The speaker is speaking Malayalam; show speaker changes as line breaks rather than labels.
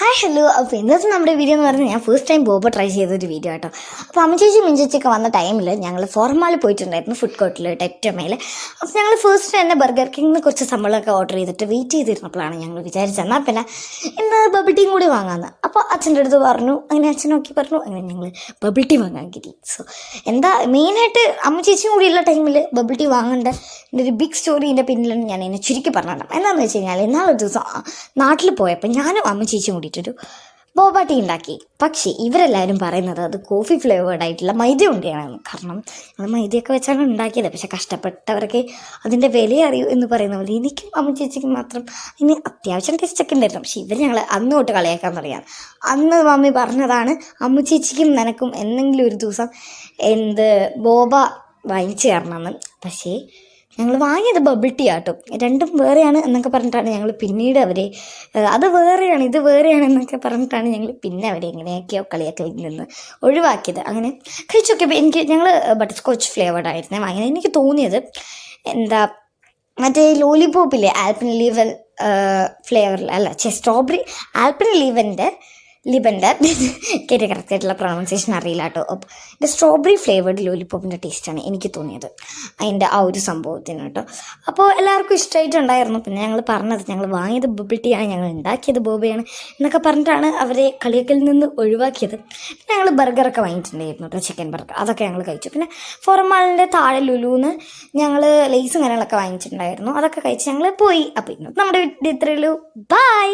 ഹായ് ഹലോ അപ്പോൾ ഇന്നത്തെ നമ്മുടെ വീഡിയോ എന്ന് പറഞ്ഞാൽ ഞാൻ ഫസ്റ്റ് ടൈം ബോബ ട്രൈ ചെയ്തൊരു വീഡിയോ കേട്ടോ അപ്പോൾ അമ്മച്ചേച്ചി മിഞ്ചേച്ചിയൊക്കെ വന്ന ടൈമിൽ ഞങ്ങൾ ഫോർമാലി പോയിട്ടുണ്ടായിരുന്നു ഫുഡ് കോർട്ടിൽ ടെറ്റമയിൽ അപ്പോൾ ഞങ്ങൾ ഫസ്റ്റ് തന്നെ ബർഗർ കിങ്ങിന് കുറച്ച് സംഭവമൊക്കെ ഓർഡർ ചെയ്തിട്ട് വെയിറ്റ് ചെയ്തിരുന്നപ്പോഴാണ് ഞങ്ങൾ വിചാരിച്ചത്. എന്നാൽ പിന്നെ ഇന്ന് ബബിൾ ടീം കൂടി വാങ്ങാമെന്ന് അപ്പോൾ അച്ഛന്റെ അടുത്ത് പറഞ്ഞു അങ്ങനെ അച്ഛൻ നോക്കി പറഞ്ഞു അങ്ങനെ ഞങ്ങൾ ബബിൾ ടീ വാങ്ങാൻ കിട്ടി. സോ എന്താ മെയിനായിട്ട് അമ്മ ചേച്ചിയും കൂടിയുള്ള ടൈമിൽ ബബിൾ ടീ വാങ്ങേണ്ട? എന്റെ ഒരു ബിഗ് സ്റ്റോറീന്റെ പിന്നിലാണ് ഞാൻ എന്നെ ചുരുക്കി പറഞ്ഞിടാം എന്താണെന്ന് വെച്ച് കഴിഞ്ഞാൽ ഇന്നാളൊരു ദിവസം നാട്ടിൽ പോയപ്പോൾ ഞാനും അമ്മ ചേച്ചിയും കൂടിയിട്ടൊരു ബോബ ഉണ്ടാക്കി. പക്ഷേ ഇവരെല്ലാവരും പറയുന്നത് അത് കോഫി ഫ്ലേവേർഡ് ആയിട്ടുള്ള മൈദ ഉണ്ടിയാണ് കാരണം നമ്മൾ മൈദയൊക്കെ വെച്ചാണ് ഉണ്ടാക്കിയത്. പക്ഷെ കഷ്ടപ്പെട്ടവർക്ക് അതിന്റെ വില അറിയൂ എന്ന് പറയുന്ന പോലെ എനിക്കും അമ്മ ചേച്ചിക്കും മാത്രം ഇനി അത്യാവശ്യം ടേസ്റ്റൊക്കെ ഉണ്ടായിരുന്നു. പക്ഷേ ഇവർ ഞങ്ങൾ അന്ന് തൊട്ട് കളിയാക്കാൻ തുടങ്ങിയാണ്. അന്ന് മമ്മി പറഞ്ഞതാണ് അമ്മ ചേച്ചിക്കും നിനക്കും എന്തെങ്കിലും ഒരു ദിവസം എന്ത് ബോബ വാങ്ങിച്ചു തരണമെന്ന്. പക്ഷേ ഞങ്ങൾ വാങ്ങിയത് ബബിൾ ടീ ആട്ടോ. രണ്ടും വേറെയാണ് എന്നൊക്കെ പറഞ്ഞിട്ടാണ് ഞങ്ങൾ പിന്നീട് അവരെ അത് വേറെയാണ് ഇത് വേറെയാണ് എന്നൊക്കെ പറഞ്ഞിട്ടാണ് ഞങ്ങൾ പിന്നെ അവരെ എങ്ങനെയൊക്കെയോ കളിയൊക്കെ നിന്ന് ഒഴിവാക്കിയത്. അങ്ങനെ കഴിച്ചൊക്കെ എനിക്ക് ഞങ്ങൾ ബട്ടർ സ്കോച്ച് ഫ്ലേവേർഡ് ആയിരുന്നേ വാങ്ങിയത്. എനിക്ക് തോന്നിയത് എന്താ മറ്റേ ലോലിപോപ്പില്ലേ ആൽപ്പിൻ ലീവൽ ഫ്ലേവറിൽ അല്ല ചെ സ്ട്രോബെറി ആൽപ്പിൻ ലീവന്റെ ലിബന്റെ എനിക്ക് കറക്റ്റായിട്ടുള്ള പ്രൊണൗൺസിയേഷൻ അറിയില്ല കേട്ടോ. എന്റെ സ്ട്രോബെറി ഫ്ലേവേർഡ് ലോലിപ്പോപ്പിന്റെ ടേസ്റ്റാണ് എനിക്ക് തോന്നിയത്. അതിന്റെ ആ ഒരു സംഭവത്തിന് കേട്ടോ. അപ്പോൾ എല്ലാവർക്കും ഇഷ്ടമായിട്ടുണ്ടായിരുന്നു പിന്നെ ഞങ്ങൾ പറഞ്ഞത് ഞങ്ങൾ വാങ്ങിയത് ബബിൾ ടീ ആണ് ഞങ്ങൾ ഉണ്ടാക്കിയത് ബോബയാണ് എന്നൊക്കെ പറഞ്ഞിട്ടാണ് അവരെ കളിയക്കിൽ നിന്ന് ഒഴിവാക്കിയത്. പിന്നെ ഞങ്ങൾ ബർഗറൊക്കെ വാങ്ങിയിട്ടുണ്ടായിരുന്നു കേട്ടോ ചിക്കൻ ബർഗർ അതൊക്കെ ഞങ്ങൾ കഴിച്ചു. പിന്നെ ഫോർമാളിന്റെ താഴെ ലുലുന്ന് ഞങ്ങൾ ലേസും കാര്യങ്ങളൊക്കെ വാങ്ങിച്ചിട്ടുണ്ടായിരുന്നു. അതൊക്കെ കഴിച്ച് ഞങ്ങൾ പോയി. അപ്പോൾ ഇന്നത്തെ നമ്മുടെ വീട്ടിൽ ഇത്രയേ ഉള്ളൂ. ബൈ